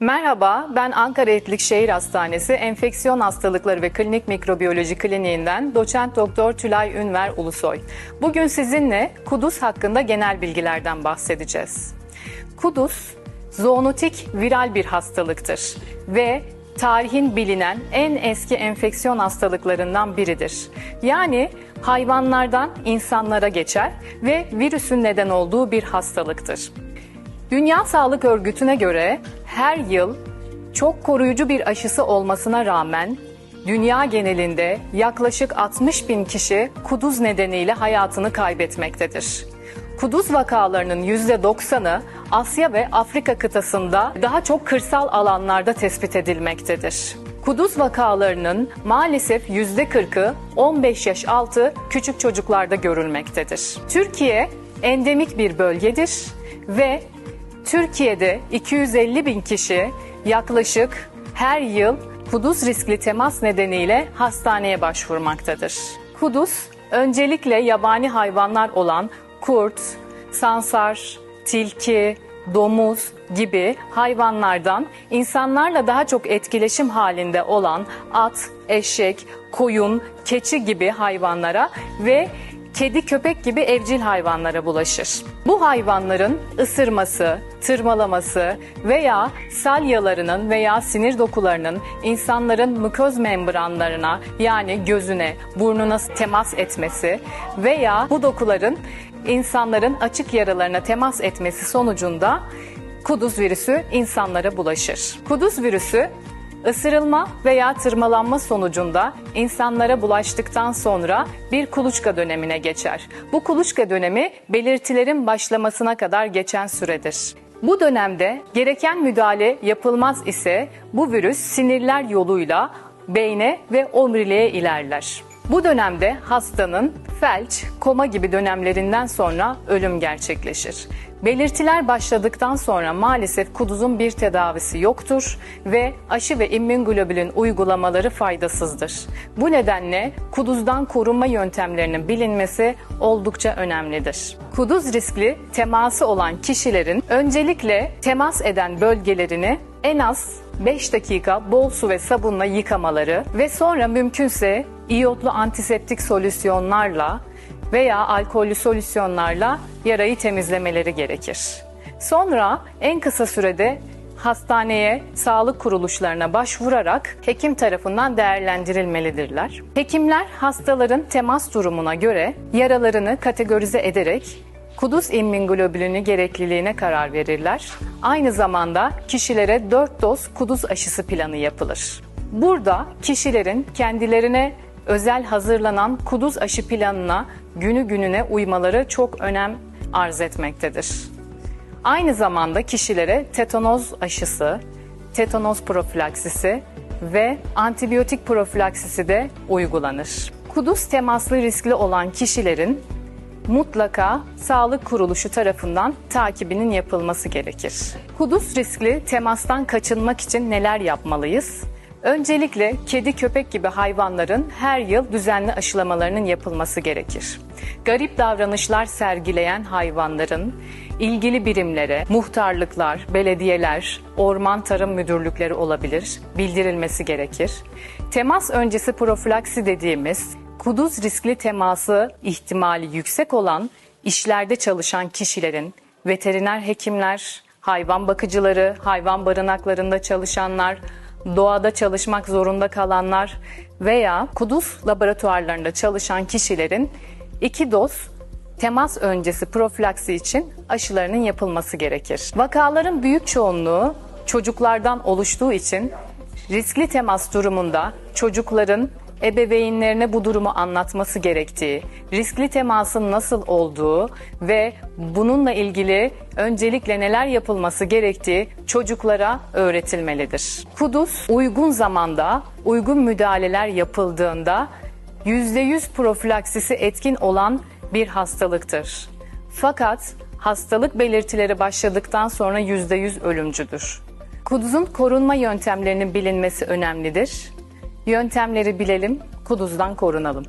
Merhaba, ben Ankara Etlik Şehir Hastanesi Enfeksiyon Hastalıkları ve Klinik Mikrobiyoloji Kliniğinden doçent doktor Tülay Ünver Ulusoy. Bugün sizinle kuduz hakkında genel bilgilerden bahsedeceğiz. Kuduz, zoonotik viral bir hastalıktır ve tarihin bilinen en eski enfeksiyon hastalıklarından biridir. Yani hayvanlardan insanlara geçer ve virüsün neden olduğu bir hastalıktır. Dünya Sağlık Örgütü'ne göre her yıl çok koruyucu bir aşısı olmasına rağmen dünya genelinde yaklaşık 60 bin kişi kuduz nedeniyle hayatını kaybetmektedir. Kuduz vakalarının %90'ı Asya ve Afrika kıtasında daha çok kırsal alanlarda tespit edilmektedir. Kuduz vakalarının maalesef %40'ı 15 yaş altı küçük çocuklarda görülmektedir. Türkiye endemik bir bölgedir ve Türkiye'de 250 bin kişi yaklaşık her yıl kuduz riskli temas nedeniyle hastaneye başvurmaktadır. Kuduz öncelikle yabani hayvanlar olan kurt, sansar, tilki, domuz gibi hayvanlardan insanlarla daha çok etkileşim halinde olan at, eşek, koyun, keçi gibi hayvanlara ve kedi köpek gibi evcil hayvanlara bulaşır. Bu hayvanların ısırması, tırmalaması veya salyalarının veya sinir dokularının insanların mukoz membranlarına yani gözüne, burnuna temas etmesi veya bu dokuların insanların açık yaralarına temas etmesi sonucunda kuduz virüsü insanlara bulaşır. Kuduz virüsü Isırılma veya tırmalanma sonucunda insanlara bulaştıktan sonra bir kuluçka dönemine geçer. Bu kuluçka dönemi belirtilerin başlamasına kadar geçen süredir. Bu dönemde gereken müdahale yapılmaz ise bu virüs sinirler yoluyla beyne ve omuriliğe ilerler. Bu dönemde hastanın felç, koma gibi dönemlerinden sonra ölüm gerçekleşir. Belirtiler başladıktan sonra maalesef kuduzun bir tedavisi yoktur ve aşı ve immünoglobulin uygulamaları faydasızdır. Bu nedenle kuduzdan korunma yöntemlerinin bilinmesi oldukça önemlidir. Kuduz riskli teması olan kişilerin öncelikle temas eden bölgelerini en az 5 dakika bol su ve sabunla yıkamaları ve sonra mümkünse iyotlu antiseptik solüsyonlarla veya alkollü solüsyonlarla yarayı temizlemeleri gerekir. Sonra en kısa sürede hastaneye, sağlık kuruluşlarına başvurarak hekim tarafından değerlendirilmelidirler. Hekimler hastaların temas durumuna göre yaralarını kategorize ederek kuduz immünoglobulini gerekliliğine karar verirler. Aynı zamanda kişilere 4 doz kuduz aşısı planı yapılır. Burada kişilerin kendilerine özel hazırlanan kuduz aşı planına günü gününe uymaları çok önem arz etmektedir. Aynı zamanda kişilere tetanoz aşısı, tetanoz profilaksisi ve antibiyotik profilaksisi de uygulanır. Kuduz temaslı riskli olan kişilerin mutlaka sağlık kuruluşu tarafından takibinin yapılması gerekir. Kuduz riskli temastan kaçınmak için neler yapmalıyız? Öncelikle kedi köpek gibi hayvanların her yıl düzenli aşılamalarının yapılması gerekir. Garip davranışlar sergileyen hayvanların ilgili birimlere, muhtarlıklar, belediyeler, orman tarım müdürlükleri olabilir, bildirilmesi gerekir. Temas öncesi profilaksi dediğimiz kuduz riskli teması ihtimali yüksek olan işlerde çalışan kişilerin veteriner hekimler, hayvan bakıcıları, hayvan barınaklarında çalışanlar, doğada çalışmak zorunda kalanlar veya kuduz laboratuvarlarında çalışan kişilerin iki doz temas öncesi profilaksi için aşılarının yapılması gerekir. Vakaların büyük çoğunluğu çocuklardan oluştuğu için riskli temas durumunda çocukların ebeveynlerine bu durumu anlatması gerektiği, riskli temasın nasıl olduğu ve bununla ilgili öncelikle neler yapılması gerektiği çocuklara öğretilmelidir. Kuduz uygun zamanda, uygun müdahaleler yapıldığında %100 profilaksisi etkin olan bir hastalıktır. Fakat hastalık belirtileri başladıktan sonra %100 ölümcüdür. Kuduzun korunma yöntemlerinin bilinmesi önemlidir. Yöntemleri bilelim, kuduzdan korunalım.